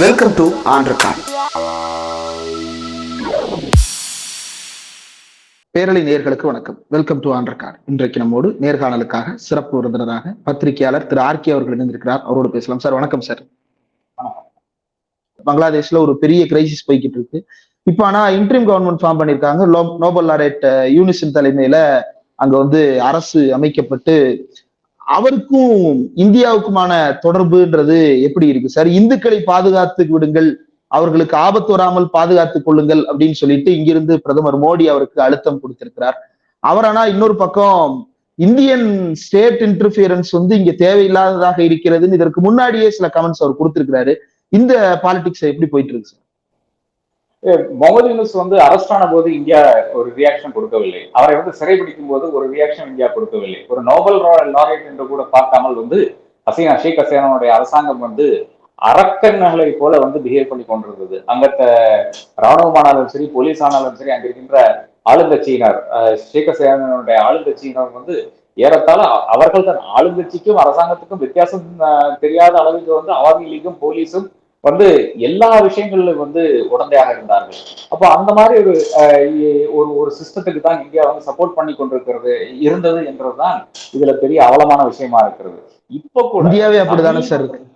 Welcome to ஆண்ட்ரகான் பேரலை நேர்களுக்கு வணக்கம். வெல்கம் டு ஆண்ட்ரகான் இன்றைக்கு நம்மோடு நேர்காணலுக்காக சிறப்பு விருந்தினராக பத்திரிகையாளர் திரு ஆர்கே அவர்கள் இணைந்திருக்கிறார். அவரோடு பேசலாம். சார் வணக்கம் சார். பங்களாதேஷ்ல ஒரு பெரிய கிரைசிஸ் போய்கிட்டு இருக்கு. இப்ப ஆனா இன்ட்ரீம் கவர்மெண்ட் ஃபார்ம் பண்ணிருக்காங்க. நோபல் லாரேட் யூனிசன் தலைமையில அங்க வந்து அரசு அமைக்கப்பட்டு அவருக்கும் இந்தியாவுக்குமான தொடர்புன்றது எப்படி இருக்கு? சார் இந்துக்களை பாதுகாத்து விடுங்கள் அவர்களுக்கு ஆபத்து வராமல் பாதுகாத்துக் கொள்ளுங்கள் அப்படின்னு சொல்லிட்டு இங்கிருந்து பிரதமர் மோடி அவருக்கு அழுத்தம் கொடுத்திருக்கிறார். அவர் ஆனா இன்னொரு பக்கம் இந்தியன் ஸ்டேட் இன்டர்பியரன்ஸ் வந்து இங்க தேவையில்லாததாக இருக்கிறதுன்னு இதற்கு முன்னாடியே சில கமெண்ட்ஸ் அவர் கொடுத்திருக்கிறாரு. இந்த பாலிடிக்ஸ் எப்படி போயிட்டு இருக்கு சார்? முகமது யூனுஸ் வந்து அரெஸ்ட் ஆன போது இந்தியா ஒரு ரியாக்ஷன் கொடுக்கவில்லை. அவரை வந்து சிறைபிடிக்கும் போது ஒரு ரியாக்ஷன் இந்தியா கொடுக்கவில்லை. ஒரு நோபல் லாரேட் என்று கூட பார்க்காமல் வந்து ஹசீனா ஷேக் ஹசீனாவுடைய அரசாங்கம் வந்து அரக்கன்களை போல வந்து பிஹேவ் பண்ணி கொண்டிருந்தது. அங்கத்த ராணுவமானாலும் சரி போலீஸ் ஆனாலும் சரி அங்க இருக்கின்ற ஆளுங்கட்சியினர் ஷேக் ஹசீனாவுடைய ஆளுங்கட்சியினர் வந்து ஏறத்தாழ அவர்கள் தன் ஆளுங்கட்சிக்கும் அரசாங்கத்துக்கும் வித்தியாசம் தெரியாத அளவுக்கு வந்து அவாமி லீகும் போலீஸும் வந்து எல்லா விஷயங்களிலும் வந்து உடந்தையாக இருந்தார்கள். அப்போ அந்த மாதிரி ஒரு ஒரு ஒரு சிஸ்டத்துக்கு தான் இந்தியா வந்து சப்போர்ட் பண்ணி கொண்டிருக்கிறது இருந்தது என்றதுதான் இதுல பெரிய அவலமான விஷயமா இருக்கிறது. இப்ப கூட இந்தியாவே அப்படிதானே சார்? இருக்கு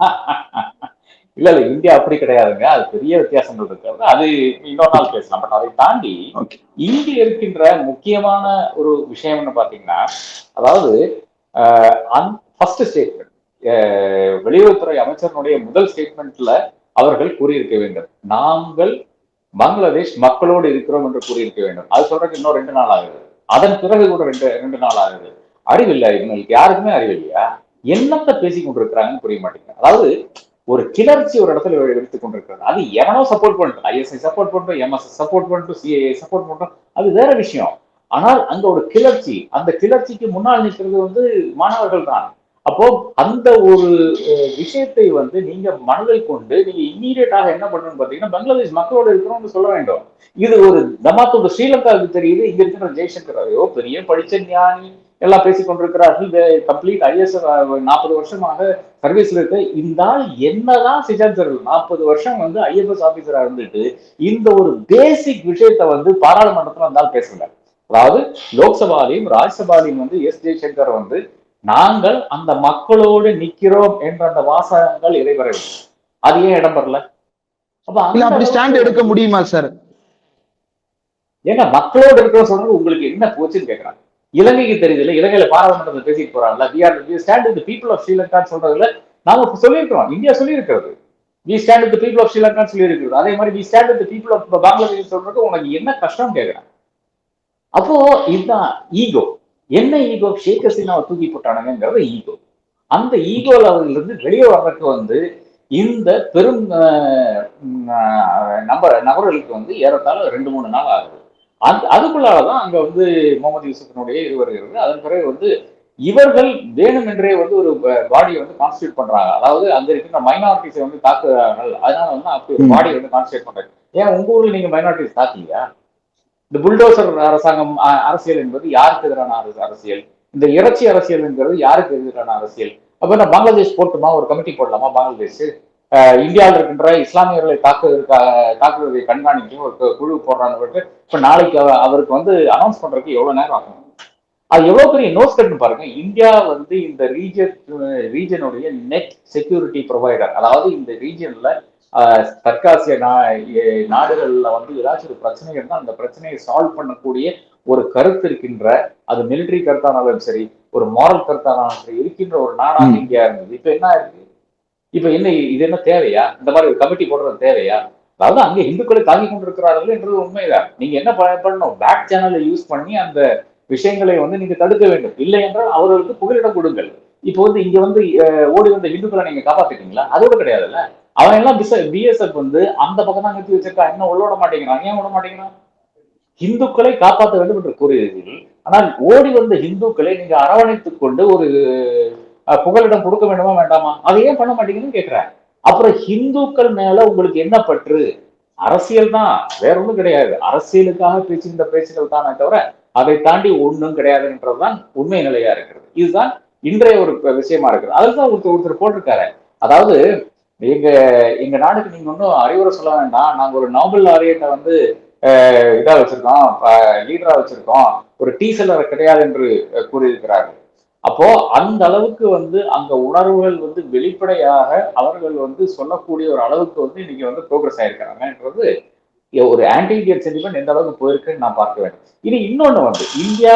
இல்ல இல்ல இந்தியா அப்படி கிடையாதுங்க. அது பெரிய வித்தியாசங்கள் இருக்கிறது. அது இன்னொரு நாள் பேசலாம். பட் அதை தாண்டி இங்க இருக்கின்ற முக்கியமான ஒரு விஷயம்னு பாத்தீங்கன்னா அதாவது ஃபர்ஸ்ட் ஸ்டேட்மெண்ட் வெளியுறவுத்துறை அமைச்சரனுடைய முதல் ஸ்டேட்மெண்ட்ல அவர்கள் கூறியிருக்க வேண்டும். நாங்கள் பங்களாதேஷ் மக்களோடு இருக்கிறோம் என்று கூறியிருக்க வேண்டும். அது சொல்றதுக்கு இன்னும் ரெண்டு நாள் ஆகுது. அதன் பிறகு கூட ரெண்டு ரெண்டு நாள் ஆகுது. அறிவில்லை. இவங்களுக்கு யாருக்குமே அறிவில்லையா? என்னத்த பேசி கொண்டிருக்கிறாங்கன்னு புரிய மாட்டேங்குது. அதாவது ஒரு கிளர்ச்சி ஒரு இடத்துல எடுத்துக் கொண்டிருக்கிறது. அது எவனோ சப்போர்ட் பண்ணிட்டோம் ஐஎஸ்ஐ சப்போர்ட் பண்ணிட்டோம் எம்எஸ் சப்போர்ட் பண்ணிட்டோம் சிஏஏ சப்போர்ட் பண்ணிட்டோம் அது வேற விஷயம். ஆனால் அங்க ஒரு கிளர்ச்சி. அந்த கிளர்ச்சிக்கு முன்னால் நிற்கிறது வந்து மாணவர்கள் தான். அப்போ அந்த ஒரு விஷயத்தை வந்து நீங்க மனதில் கொண்டு நீங்க இம்மீடியட்டாக என்ன பண்ணணும்னு பாத்தீங்கன்னா பங்களாதேஷ் மக்களோட இருக்கிறோம்னு சொல்ல வேண்டும். இது ஒரு தமாத்தோட ஸ்ரீலங்காவுக்கு தெரியுது இங்க இருக்கிற ஜெய்சங்கர். ஐயோ பெரிய படிச்ச ஞானி எல்லாம் பேசிக் கொண்டிருக்கிறார்கள். கம்ப்ளீட் ஐஎஸ் நாற்பது வருஷமாக சர்வீஸ்ல இருக்க. இந்த ஆள் என்னதான் செஞ்சான்னு நாற்பது வருஷம் வந்து ஐஎஃப்எஸ் ஆபீசரா இருந்துட்டு இந்த ஒரு பேசிக் விஷயத்த வந்து பாராளுமன்றத்துல இருந்தால் பேசுங்க அதாவது லோக்சபாலையும் ராஜ்யசபாலையும் வந்து எஸ் ஜெய்சங்கர் வந்து நாங்கள் அந்த மக்களோடு நிக்கிறோம் என்ற அந்த வாசகங்கள் இடைவரவில்லை அது ஏன் இடம் பெறல? அப்படி ஸ்டாண்ட் எடுக்க முடியுமா சார் ஏங்க மக்களோடு இருக்கிற சொல்றது உங்களுக்கு என்ன போச்சுன்னு கேட்கறாங்க இலங்கைக்கு தெரியுதுல்ல இலங்கையில பாராளுமன்றத்தில் பேசிட்டு போறாங்கல்ல we are we stand with people of ஸ்ரீலங்கான்னு சொல்றதுல நாம சொல்லியிருக்கிறோம் இந்தியா சொல்லியிருக்கிறது. We stand with people of ஸ்ரீலங்கான்னு சொல்லியிருக்கிறது. அதே மாதிரி we stand with people of Bangladesh சொல்றது உனக்கு என்ன கஷ்டம் கேட்கறேன் அப்போ இதுதான் ஈகோ என்ன ஈகோ ஷேக் ஹசீனாவை தூக்கி போட்டானுங்கிறது ஈகோ அந்த ஈகோ லெவலில் இருந்து வெளியே வர்றதுக்கு வந்து இந்த பெரும் நபர் நபர்களுக்கு வந்து ஏறத்தாழ ரெண்டு மூணு நாள் ஆகுது. அந்த அதுக்குள்ளாலதான் அங்க வந்து முகமது யூசுஃபினுடைய இது வருகிறது அதன் பிறகு வந்து இவர்கள் வேணுமென்றே வந்து ஒரு பாடியை வந்து கான்ஸ்டியூட் பண்றாங்க. அதாவது அங்க இருக்கிற மைனாரிட்டிஸை வந்து தாக்குறார்கள். அதனால வந்து அப்படி ஒரு பாடியை வந்து கான்ஸ்டியூட் பண்றாங்க. ஏன் உங்க ஊர்ல நீங்க மைனாரிட்டிஸ் தாக்கீங்க இந்த புல்டோசர் அரசாங்கம் அரசியல் என்பது யாருக்கு எதிரான அரசியல்? இந்த இறைச்சி அரசியல் என்கிறது யாருக்கு எதிரான அரசியல்? அப்ப நான் பங்களாதேஷ் போட்டுமா? ஒரு கமிட்டி போடலாமா பங்களாதேஷ்? இந்தியாவில் இருக்கின்ற இஸ்லாமியர்களை தாக்குவதற்காக தாக்குவதை கண்காணிக்கும் ஒரு குழு போடுறாங்க இப்ப நாளைக்கு அவருக்கு வந்து அனௌன்ஸ் பண்றதுக்கு எவ்வளவு நேரம் ஆகும்? அது எவ்வளவு பெரிய நோஸ் கட்டுன்னு பாருங்க. இந்தியா வந்து இந்த ரீஜன் ரீஜனுடைய நெட் செக்யூரிட்டி ப்ரொவைடர் அதாவது இந்த ரீஜன்ல தெற்காசிய நாடுகள்ல வந்து ஏதாச்சும் ஒரு பிரச்சனை இருந்தால் அந்த பிரச்சனையை சால்வ் பண்ணக்கூடிய ஒரு கருத்து இருக்கின்ற அது மிலிட்டரி கருத்தானாலும் சரி ஒரு மாரல் கருத்தானாலும் சரி இருக்கின்ற ஒரு நாடாக இந்தியா இருந்தது. இப்ப என்ன இருக்கு இப்ப என்ன இது என்ன தேவையா? இந்த மாதிரி ஒரு கமிட்டி போடுறது தேவையா? அதாவது அங்க இந்துக்களை தாங்கி கொண்டிருக்கிறார்கள் என்றது உண்மைதான். நீங்க என்ன பண்ணணும்? பேக் சேனலை யூஸ் பண்ணி அந்த விஷயங்களை வந்து நீங்க தடுக்க வேண்டும். இல்லை என்றால் அவர்களுக்கு புகலிடம் கொடுங்கள். இப்போ வந்து இங்க வந்து ஓடி வந்த இந்துக்களை நீங்க காப்பாத்திட்டீங்களா? அதோட கிடையாதுல்ல. அவன் எல்லாம் பிஎஸ்எஃப் வந்து அந்த பக்கம் தான் நிறுத்தி வச்சிருக்கா. இன்னும் உள்ள விட மாட்டேங்கிறான். ஏன் விட மாட்டேங்கிறான்? இந்துக்களை காப்பாற்ற வேண்டும் என்று கூறுகிறீர்கள் ஆனால் ஓடி வந்த இந்துக்களை நீங்க அரவணைத்துக் கொண்டு ஒரு புகலிடம் கொடுக்க வேண்டுமா வேண்டாமா? அதை ஏன் பண்ண மாட்டீங்கன்னு கேட்கிறேன் அப்புறம் இந்துக்கள் மேல உங்களுக்கு என்ன பற்று? அரசியல் தான். வேற ஒன்றும் கிடையாது. அரசியலுக்காக பேசுகின்ற பேச்சுகள் தானே தவிர அதை தாண்டி ஒன்றும் கிடையாதுன்றதுதான் உண்மை நிலையா இருக்கிறது. இதுதான் இன்றைய ஒரு விஷயமா இருக்குது அதுதான் ஒருத்தர் ஒருத்தர் போட்டிருக்காரு. அதாவது எங்க எங்க நாடுக்கு நீங்க ஒன்றும் அறிவுரை சொல்ல வேண்டாம். நாங்க ஒரு நோபல் லாரியட்டை வந்து இதா வச்சிருக்கோம். லீடரா வச்சிருக்கோம். ஒரு டீ செல்லர் கிடையாது என்று கூறியிருக்கிறார்கள். அப்போ அந்த அளவுக்கு வந்து அங்க உணர்வுகள் வந்து வெளிப்படையாக அவர்கள் வந்து சொல்லக்கூடிய ஒரு அளவுக்கு வந்து இன்னைக்கு வந்து ப்ரோக்ரஸ் ஆயிருக்காங்கன்றது ஒரு ஆன்டி இந்தியன் சென்டிமெண்ட் எந்த அளவுக்கு போயிருக்குன்னு நான் பார்க்க வேண்டும். இனி இன்னொன்னு வந்து இந்தியா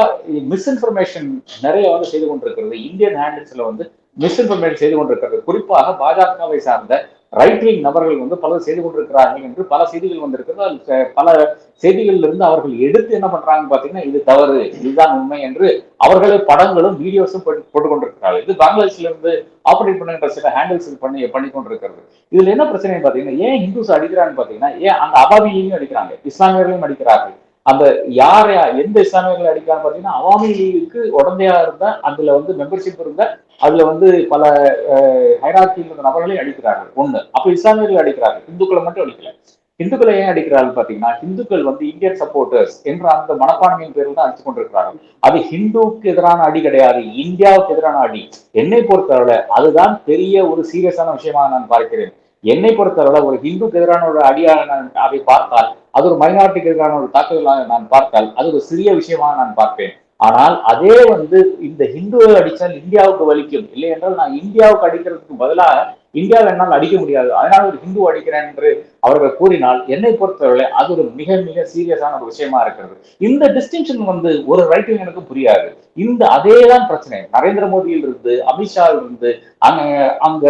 மிஸ்இன்ஃபர்மேஷன் நிறைய வந்து செய்து கொண்டிருக்கிறது. இந்தியன் ஹேண்டில்ஸ்ல வந்து மிஸ்இன்ஃபர்மேஷன் செய்து கொண்டிருக்கிறது. குறிப்பாக பாஜகவை சார்ந்த ரைட் விங் நபர்கள் வந்து பலர் செய்து கொண்டிருக்கிறார்கள் என்று பல செய்திகள் வந்திருக்கிறது. பல செய்திகளில் இருந்து அவர்கள் எடுத்து என்ன பண்றாங்கன்னு பாத்தீங்கன்னா இது தவறு இதுதான் உண்மை என்று அவர்களே படங்களும் வீடியோஸும் போட்டு போட்டுக் கொண்டிருக்கிறார்கள். இது பங்களாதேஷ்ல இருந்து ஆபரேட் பண்ணுகின்ற சில ஹேண்டில்ஸ் பண்ணி பண்ணி கொண்டிருக்கிறது. இதுல என்ன பிரச்சனை பாத்தீங்கன்னா ஏன் ஹிந்துஸ் அடிக்கிறான்னு பாத்தீங்கன்னா ஏன் அந்த அபாபியையும் அடிக்கிறாங்க இஸ்லாமியர்களையும் அடிக்கிறார்கள். அந்த யார் எந்த இஸ்லாமியர்கள் அடிக்கிறாங்க பாத்தீங்கன்னா அவாமி லீகுக்கு உடந்தையா இருந்தா அதுல வந்து மெம்பர்ஷிப் இருந்தா அதுல வந்து பல ஹைராக்கியில் இருந்த நபர்களையும் அடிக்கிறார்கள். ஒண்ணு. அப்ப இஸ்லாமியர்கள் அடிக்கிறார்கள். இந்துக்களை மட்டும் அடிக்கல. இந்துக்களை ஏன் அடிக்கிறார்கள் பாத்தீங்கன்னா இந்துக்கள் வந்து இந்தியன் சப்போர்ட்டர்ஸ் என்ற அந்த மனப்பான்மையின் பேரில் தான் அடிச்சு கொண்டிருக்கிறார்கள். அது ஹிந்துவுக்கு எதிரான அடி கிடையாது இந்தியாவுக்கு எதிரான அடி. என்னை பொறுத்தவரை அதுதான் பெரிய ஒரு சீரியஸான விஷயமாக நான் பார்க்கிறேன். என்னை பொறுத்தளவு ஒரு ஹிந்துக்கு எதிரான ஒரு அடியாக நான் அதை பார்த்தால் அது ஒரு மைனாரிட்டிக்கு எதிரான ஒரு தாக்குதலாக நான் பார்த்தால் அது ஒரு சிறிய விஷயமாக நான் பார்ப்பேன். ஆனால் அதே வந்து இந்த ஹிந்துவை அடித்தால் இந்தியாவுக்கு வலிக்கும். இல்லை என்றால் நான் இந்தியாவுக்கு அடிக்கிறதுக்கு பதிலாக இந்தியாவை என்னால் அடிக்க முடியாது. அதனால ஒரு ஹிந்து அடிக்கிறேன் என்று அவர்கள் கூறினால் என்னை பொறுத்தவரை அது ஒரு மிக மிக சீரியஸான ஒரு விஷயமா இருக்கிறது. இந்த டிஸ்டிங்ஷன் வந்து ஒரு ரைட் எனக்கு புரியாது. இந்த அதே தான் பிரச்சனை. நரேந்திர மோடியில் இருந்து அமித்ஷாவில் இருந்து அங்க அங்க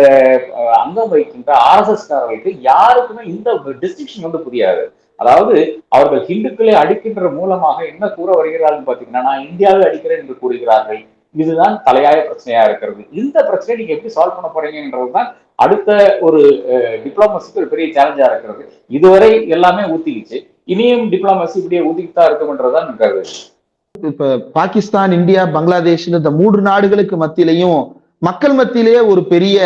அங்கம் வைக்கின்ற ஆர்எஸ்எஸ் காரர்களுக்கு யாருக்குமே இந்த டிஸ்டிங்ஷன் வந்து புரியாது. அதாவது அவர்கள் ஹிந்துக்களை அடிக்கின்ற மூலமாக என்ன கூற வருகிறார்கள் பாத்தீங்கன்னா நான் இந்தியாவை அடிக்கிறேன் என்று கூறுகிறார்கள். இதுதான் தலையாய பிரச்சனையா இருக்கிறது. இந்த பிரச்சனையை நீங்க எப்படி சால்வ் பண்ண போறீங்கன்றதுதான் அடுத்த ஒரு டிப்ளமசிக்கு ஒரு பெரிய சேலஞ்சா இருக்கிறது. இதுவரை எல்லாமே ஊத்திக்கிச்சு. இனியும் டிப்ளமசி இப்படியே ஊத்திக்கிட்டு தான் இருக்கும்ன்றதுதான் எனக்கு இப்ப பாகிஸ்தான் இந்தியா பங்களாதேஷ் இந்த மூன்று நாடுகளுக்கு மத்தியிலையும் மக்கள் மத்தியிலேயே ஒரு பெரிய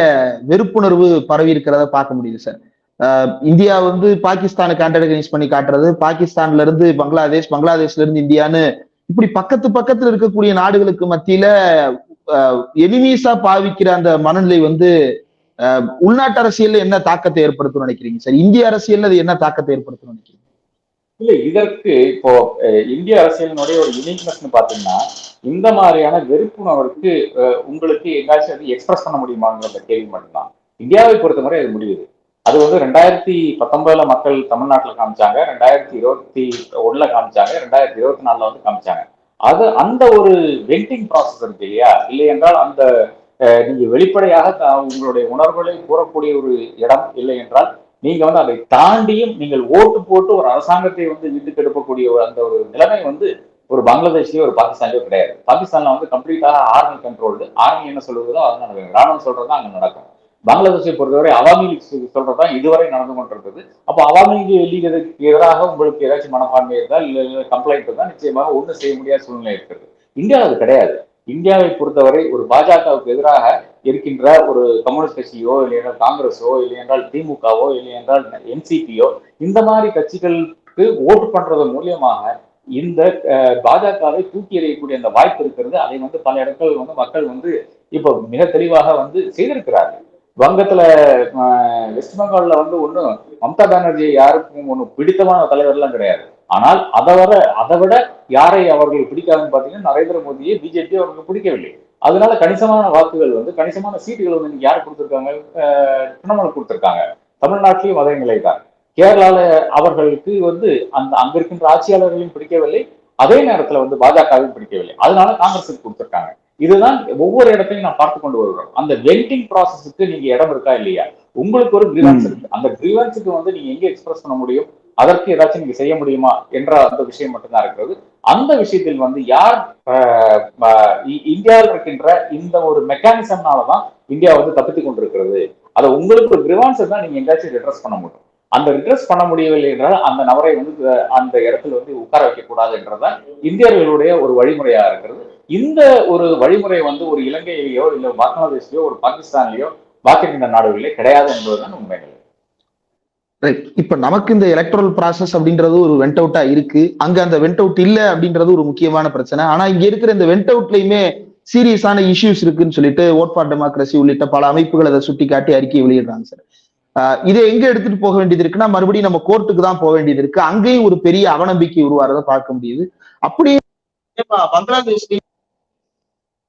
வெறுப்புணர்வு பரவி இருக்கிறத பார்க்க முடியுது சார். ஆஹ் இந்தியா வந்து பாகிஸ்தானுக்கு ஆண்டகனைஸ் பண்ணி காட்டுறது பாகிஸ்தான்ல இருந்து பங்களாதேஷ் பங்களாதேஷ்ல இருந்து இந்தியான்னு இப்படி பக்கத்து பக்கத்துல இருக்கக்கூடிய நாடுகளுக்கு மத்தியில எனிமீஸா பாவிக்கிற அந்த மனநிலை வந்து உள்நாட்டு அரசியல்ல என்ன தாக்கத்தை ஏற்படுத்தும் நினைக்கிறீங்க? சார் இந்திய அரசியல்ல அது என்ன தாக்கத்தை ஏற்படுத்தும் நினைக்கிறீங்க? இல்ல இதற்கு இப்போ இந்திய அரசியலினுடைய ஒரு யூனிக்னஸ்னு பாத்தீங்கன்னா இந்த மாதிரியான வெறுப்புணர்வுக்கு உங்களுக்கு எங்காச்சும் அது எக்ஸ்பிரஸ் பண்ண முடியுமாங்கிற கேள்வி மட்டும்தான். இந்தியாவை பொறுத்தவரை அது முடியுது. அது வந்து ரெண்டாயிரத்தி பத்தொன்பதுல மக்கள் தமிழ்நாட்டில் காமிச்சாங்க ரெண்டாயிரத்தி இருபத்தி ஒண்ணுல காமிச்சாங்க ரெண்டாயிரத்தி இருபத்தி நாலுல வந்து காமிச்சாங்க. அது அந்த ஒரு வெண்டிங் ப்ராசஸ் இருக்கு இல்லையா? இல்லை என்றால் அந்த நீங்க வெளிப்படையாக உங்களுடைய உணர்வுகளை கூறக்கூடிய ஒரு இடம் இல்லை என்றால் நீங்க வந்து அதை தாண்டியும் நீங்கள் ஓட்டு போட்டு ஒரு அரசாங்கத்தை வந்து வீட்டுக்கு எடுக்கக்கூடிய ஒரு அந்த ஒரு நிலைமை வந்து ஒரு பங்களாதேஷ்லயோ ஒரு பாகிஸ்தான்லயோ கிடையாது. பாகிஸ்தான்ல வந்து கம்ப்ளீட்டாக ஆர்மி கண்ட்ரோல்டு ஆர்மி என்ன சொல்லுவதோ அது நடக்கும் ராணுவம் சொல்றதுதான் அங்க நடக்கும். பங்களாதேஷை பொறுத்தவரை அவாமி லீக் சொல்றதா இதுவரை நடந்து கொண்டிருக்கிறது அப்போ அவாமி லீக் எதிராக உங்களுக்கு ஏதாச்சும் மனப்பான்மை இருந்தால் இல்ல கம்ப்ளைண்ட் இருந்தால் நிச்சயமாக ஒன்றும் செய்ய முடியாத சூழ்நிலை இருக்கிறது. இந்தியாவில் அது கிடையாது. இந்தியாவை பொறுத்தவரை ஒரு பாஜகவுக்கு எதிராக இருக்கின்ற ஒரு கம்யூனிஸ்ட் கட்சியோ இல்லை என்றால் காங்கிரஸோ இல்லை என்றால் திமுகவோ இல்லை என்றால் என்சிபியோ இந்த மாதிரி கட்சிகளுக்கு ஓட்டு பண்றது மூலியமாக இந்த பாஜகவை தூக்கி எறியக்கூடிய அந்த வாய்ப்பு இருக்கிறது. அதை வந்து பல இடங்கள் வந்து மக்கள் வந்து இப்போ மிக தெளிவாக வந்து செய்திருக்கிறார்கள். வங்கத்துல வெஸ்ட் பெங்கால்ல வந்து ஒன்றும் மம்தா பானர்ஜி யாருக்கும் ஒன்றும் பிடித்தமான தலைவர்லாம் கிடையாது. ஆனால் அதை விட அதை விட யாரை அவர்கள் பிடிக்காதுன்னு பார்த்தீங்கன்னா நரேந்திர மோடியை பிஜேபி அவர்களுக்கு பிடிக்கவில்லை. அதனால கணிசமான வாக்குகள் வந்து கணிசமான சீட்டுகள் வந்து இன்னைக்கு யார் கொடுத்திருக்காங்க? திரிணாமுல் கொடுத்திருக்காங்க. தமிழ்நாட்டிலையும் அதே நிலை தான் கேரளால அவர்களுக்கு வந்து அந்த அங்க இருக்கின்ற ஆட்சியாளர்களையும் பிடிக்கவில்லை. அதே நேரத்துல வந்து பாஜகவையும் பிடிக்கவில்லை. அதனால காங்கிரஸுக்கு கொடுத்திருக்காங்க. இதுதான் ஒவ்வொரு இடத்தையும் நான் பார்த்து கொண்டு வருகிறோம். அந்த வெண்டிங் ப்ராசஸுக்கு நீங்க இடம் இருக்கா இல்லையா? உங்களுக்கு ஒரு கிரீவன்ஸ் இருக்கு. அந்த கிரீவன்ஸுக்கு வந்து நீங்க எங்க எக்ஸ்பிரஸ் பண்ண முடியும்? அதற்கு ஏதாச்சும் நீங்க செய்ய முடியுமா என்ற அந்த விஷயம் மட்டும்தான் இருக்கிறது. அந்த விஷயத்தில் வந்து யார் இந்தியாவில் இருக்கின்ற இந்த ஒரு மெக்கானிசம்னாலதான் இந்தியா வந்து தப்பித்துக் கொண்டிருக்கிறது. அதை உங்களுக்கு ஒரு கிரிவான்ஸ் தான் நீங்க எங்காச்சும் ரிட்ரஸ் பண்ண முடியும். அந்த ரிட்ரஸ் பண்ண முடியவில்லை என்றால் அந்த நபரை வந்து அந்த இடத்துல வந்து உட்கார வைக்க கூடாது என்றதான் இந்தியர்களுடைய ஒரு வழிமுறையா இருக்கிறது. இந்த ஒரு வழிமுறை வந்து ஒரு இலங்கையிலேயோ இல்ல பங்களாதேஷ்லயோ ஒரு பாகிஸ்தான்லயோ பாக்கியிருக்கின்ற நாடுகளிலே கிடையாது என்பதுதான் உண்மைகள். இப்ப நமக்கு இந்த எலக்ட்ரல் ப்ராசஸ் அப்படின்றது ஒரு வெண்ட் அவுட்டா இருக்கு. அங்க அந்த வெண்ட் அவுட் இல்ல அப்படின்றது ஒரு முக்கியமான பிரச்சனை. ஆனா இங்க இருக்கிற இந்த வெண்ட் அவுட்லயுமே சீரியஸான இஷ்யூஸ் இருக்குன்னு சொல்லிட்டு ஓட் ஃபார் டெமோக்ரஸி உள்ளிட்ட பல அமைப்புகள் அதை சுட்டி காட்டி அறிக்கை வெளியிடுறாங்க சார் ஆஹ் இதை எங்க எடுத்துட்டு போக வேண்டியது இருக்குன்னா மறுபடியும் நம்ம கோர்ட்டுக்கு தான் போக வேண்டியது இருக்கு. அங்கேயும் ஒரு பெரிய அவநம்பிக்கை உருவாறத பார்க்க முடியுது. அப்படியே பங்களாதேஷ்லயும்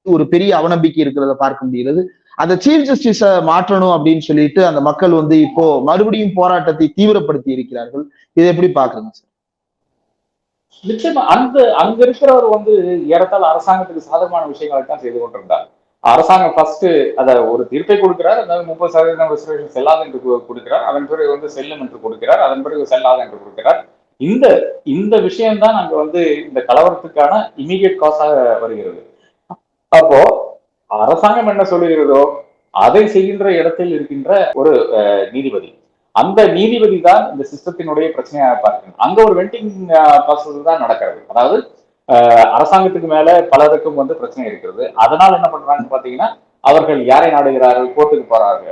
ஒரு பெரிய அவநம்பிக்கை இருக்கிறத பார்க்க முடிகிறது. அந்த சீஃப் ஜஸ்டிஸ மாற்றணும் அப்படின்னு சொல்லிட்டு அந்த மக்கள் வந்து இப்போ மறுபடியும் போராட்டத்தை தீவிரப்படுத்தி இருக்கிறார்கள். இதை எப்படி பாக்குறீங்க சார்? நிச்சயமா அந்த அங்க இருக்கிறவர் வந்து ஏறத்தாழ அரசாங்கத்துக்கு சாதகமான விஷயங்களை தான் செய்து கொண்டிருந்தார். அரசாங்கம் ஃபர்ஸ்ட் அத ஒரு தீர்ப்பை கொடுக்கிறார் அதாவது முப்பது சதவீதம் ரிசர்வேஷன் செல்லாது என்று கொடுக்கிறார். அதன் பிறகு வந்து செல்லும் என்று கொடுக்கிறார். அதன் பிறகு செல்லாது என்று கொடுக்கிறார். இந்த இந்த விஷயம்தான் அங்க வந்து இந்த கலவரத்துக்கான இமீடியட் காஸாக வருகிறது. அப்போ அரசாங்கம் என்ன சொல்லுகிறதோ அதை செய்கின்ற இடத்தில் இருக்கின்ற ஒரு அஹ், நீதிபதி. அந்த நீதிபதி தான் இந்த சிஸ்டத்தினுடைய பிரச்சனையாக பார்க்கணும். அங்க ஒரு வெண்டிங் ப்ராசஸ் தான் நடக்கிறது. அதாவது அரசாங்கத்துக்கு மேல பலருக்கும் வந்து பிரச்சனை இருக்கிறது. அதனால என்ன பண்றாங்கன்னு பாத்தீங்கன்னா அவர்கள் யாரை நாடுகிறார்கள் கோர்ட்டுக்கு போறாங்க.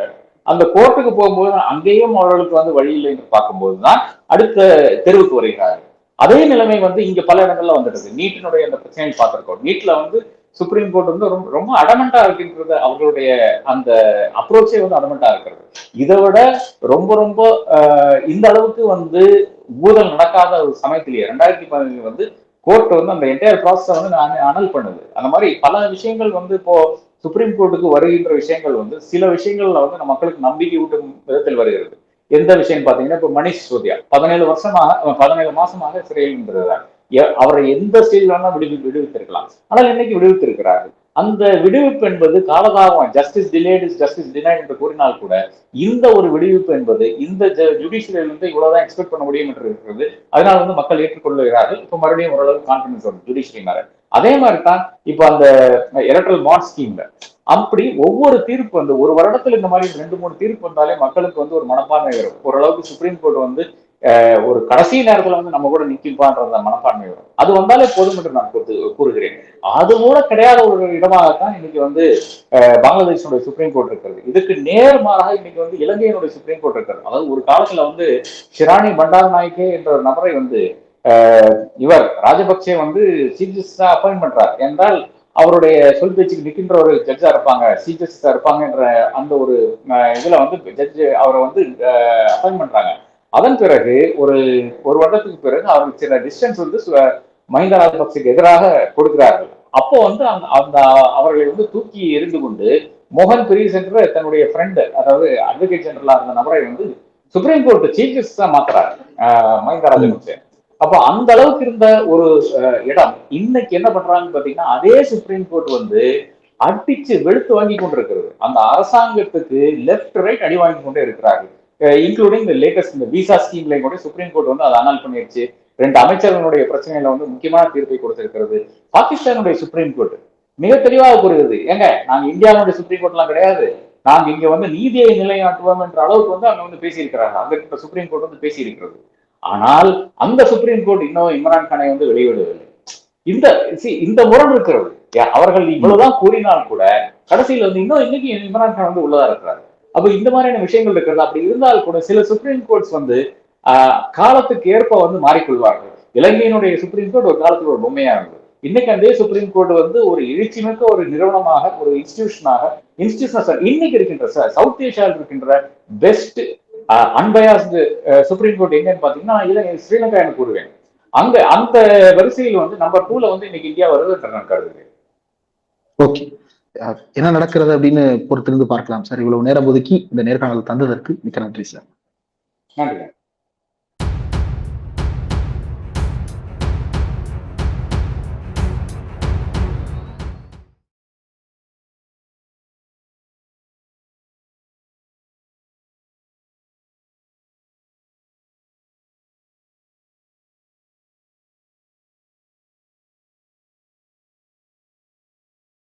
அந்த கோர்ட்டுக்கு போகும்போது அங்கேயும் அவர்களுக்கு வந்து வழி இல்லை என்று பார்க்கும்போது தான் அடுத்த தெருவுக்கு வருகிறார்கள். அதே நிலைமை வந்து இங்க பல இடங்கள்ல வந்துடுது. நீட்டினுடைய அந்த பிரச்சனையை பார்த்திருக்கோம். நீட்ல வந்து சுப்ரீம் கோர்ட் வந்து ரொம்ப ரொம்ப அடமெண்டா இருக்கின்றது அவர்களுடைய அந்த அப்ரோச்சே வந்து அடமெண்டா இருக்கிறது. இதை விட ரொம்ப ரொம்ப ஆஹ், இந்த அளவுக்கு வந்து ஊழல் நடக்காத ஒரு சமயத்திலேயே ரெண்டாயிரத்தி பதினேழு வந்து கோர்ட் வந்து அந்த என்டையர் ப்ராசஸை வந்து அனல் பண்ணுது. அந்த மாதிரி பல விஷயங்கள் வந்து இப்போ சுப்ரீம் கோர்ட்டுக்கு வருகின்ற விஷயங்கள் வந்து சில விஷயங்கள்ல வந்து நம்ம மக்களுக்கு நம்பிக்கை ஊட்டும் விதத்தில் வருகிறது. எந்த விஷயம் பாத்தீங்கன்னா இப்போ மணிஷ் சிசோடியா பதினேழு வருஷமாக பதினேழு மாசமாக சிறையில் நின்றுதான் அவரை எந்த ஸ்டேஜ் வேணா விடுவி விடுவித்திருக்கலாம். ஆனால் இன்னைக்கு விடுவித்திருக்கிறார்கள். அந்த விடுவிப்பு என்பது காலதாமம் ஜஸ்டிஸ் டிலேடு ஜஸ்டிஸ் டினைட் என்று கூறினால் கூட இந்த ஒரு விடுவிப்பு என்பது இந்த ஜுடிஷியரில் இருந்து இவ்வளவுதான் எக்ஸ்பெக்ட் பண்ண முடியும் என்று இருக்கிறது. அதனால வந்து மக்கள் ஏற்றுக்கொள்ளுகிறார்கள் இப்ப மறுபடியும் ஓரளவு கான்பிடன்ஸ் வரும் ஜுடிஷியரி மேல. அதே மாதிரி தான் இப்ப அந்த எலக்ட்ரல் மாட் ஸ்கீம்ல அப்படி ஒவ்வொரு தீர்ப்பு வந்து ஒரு வருடத்துல இந்த மாதிரி ரெண்டு மூணு தீர்ப்பு வந்தாலே மக்களுக்கு வந்து ஒரு மனப்பான்மை வரும். ஓரளவுக்கு சுப்ரீம் கோர்ட் வந்து ஒரு கடைசி நேரத்துல வந்து நம்ம கூட நிற்கிப்பான்ற மனப்பான்மை வரும். அது வந்தாலே போதும் என்று நான் கூறு- கூறுகிறேன். அது கூட கிடையாத ஒரு இடமாகத்தான் இன்னைக்கு வந்து பங்களாதேஷனுடைய சுப்ரீம் கோர்ட் இருக்கிறது. இதுக்கு நேர்மாறாக இன்னைக்கு வந்து இலங்கையினுடைய சுப்ரீம் கோர்ட் இருக்கிறது. அதாவது ஒரு காலத்துல வந்து ஷிராணி பண்டார் நாயக்கே என்ற ஒரு நபரை வந்து இவர் ராஜபக்சே வந்து சீஃப் ஜஸ்டிஸா அப்பாயின்ட் பண்றார். என்றால் அவருடைய சொல் பேச்சுக்கு நிற்கின்ற ஒரு ஜட்ஜா இருப்பாங்க சீஃப் ஜஸ்டிஸா இருப்பாங்கன்ற அந்த ஒரு இதுல வந்து ஜட்ஜ் அவரை வந்து அப்பாயின் பண்றாங்க. அதன் பிறகு ஒரு ஒரு வருடத்துக்கு பிறகு அவருக்கு சில டிஸ்டன்ஸ் வந்து சு- மஹிந்த ராஜபக்சேக்கு எதிராக கொடுக்கிறார்கள். அப்போ வந்து அந்த அந்த அவர்களை வந்து தூக்கி எரிந்து கொண்டு மோகன் பிரிவு என்ற தன்னுடைய ஃப்ரெண்டு அதாவது அட்வொகேட் ஜெனரலா இருந்த நபரை வந்து சுப்ரீம் கோர்ட் சீஃப் ஜஸ்டிஸா மாத்துறாரு. அஹ், மஹிந்த ராஜபக்சே. அப்போ அந்த அளவுக்கு இருந்த ஒரு அஹ், இடம் இன்னைக்கு என்ன பண்றாங்கன்னு பாத்தீங்கன்னா அதே சுப்ரீம் கோர்ட் வந்து அடிச்சு வெளுத்து வாங்கி கொண்டிருக்கிறது. அந்த அரசாங்கத்துக்கு லெப்ட் ரைட் அடி வாங்கி கொண்டே இருக்கிறார்கள். இன்க்ளூடிங் இந்த லேட்டஸ்ட் இந்த விசா ஸ்கீம்லையும் கூட சுப்ரீம் கோர்ட் வந்து அதை அனல் பண்ணிருச்சு. ரெண்டு அமைச்சர்களுடைய பிரச்சனையில வந்து முக்கியமான தீர்ப்பை கொடுத்திருக்கிறது. பாகிஸ்தானுடைய சுப்ரீம் கோர்ட் மிக தெளிவாக கூறுகிறது. ஏங்க நாங்க இந்தியாவுடைய சுப்ரீம் கோர்ட்லாம் கிடையாது. நாங்க இங்க வந்து நீதியை நிலைநாட்டுவோம் என்ற அளவுக்கு வந்து அவங்க வந்து பேசியிருக்கிறாங்க. அங்க சுப்ரீம் கோர்ட் வந்து பேசியிருக்கிறது. ஆனால் அந்த சுப்ரீம் கோர்ட் இன்னும் இம்ரான் கானை வந்து வெளியிடவில்லை. இந்த இந்த முரண் இருக்கிறது. அவர்கள் இவ்வளவுதான் கூறினால் கூட கடைசியில் வந்து இன்னும் இன்னைக்கு இம்ரான் கான் வந்து உள்ளதா இருக்கிறார். அப்போ இந்த மாதிரியான விஷயங்கள் இருக்கிறது. அப்படி இருந்தால் கூட சில சுப்ரீம் கோர்ட்ஸ் வந்து ஆஹ், காலத்துக்கு ஏற்ப வந்து மாறிக்கொள்வார்கள். இலங்கையினுடைய சுப்ரீம் கோர்ட் ஒரு காலத்தில் ஒரு பொம்மையா இருந்தது. இன்னைக்கு அதே சுப்ரீம் கோர்ட் வந்து ஒரு எழுச்சிமிக்க ஒரு நிறுவனமாக ஒரு இன்ஸ்டிடியூஷனாக இன்ஸ்டிடியூஷன் இன்னைக்கு இருக்கின்ற சார் சவுத் ஏஷியாவில் இருக்கின்ற பெஸ்ட் அன்பயாஸ்டு சுப்ரீம் கோர்ட் எங்கன்னு பாத்தீங்கன்னா இலங்கை ஸ்ரீலங்கா எனக்கு கூறுவேன். அங்க அந்த வரிசையில் வந்து நம்பர் டூல வந்து இன்னைக்கு இந்தியா வருதுன்ற நான் கருதுகிறேன். ஓகே என்ன நடக்கிறது அப்படின்னு பொறுத்திருந்து பார்க்கலாம் சார். இவ்வளவு நேரம் ஒதுக்கி இந்த நேர்காணல் தந்ததற்கு மிக்க நன்றி சார். நன்றி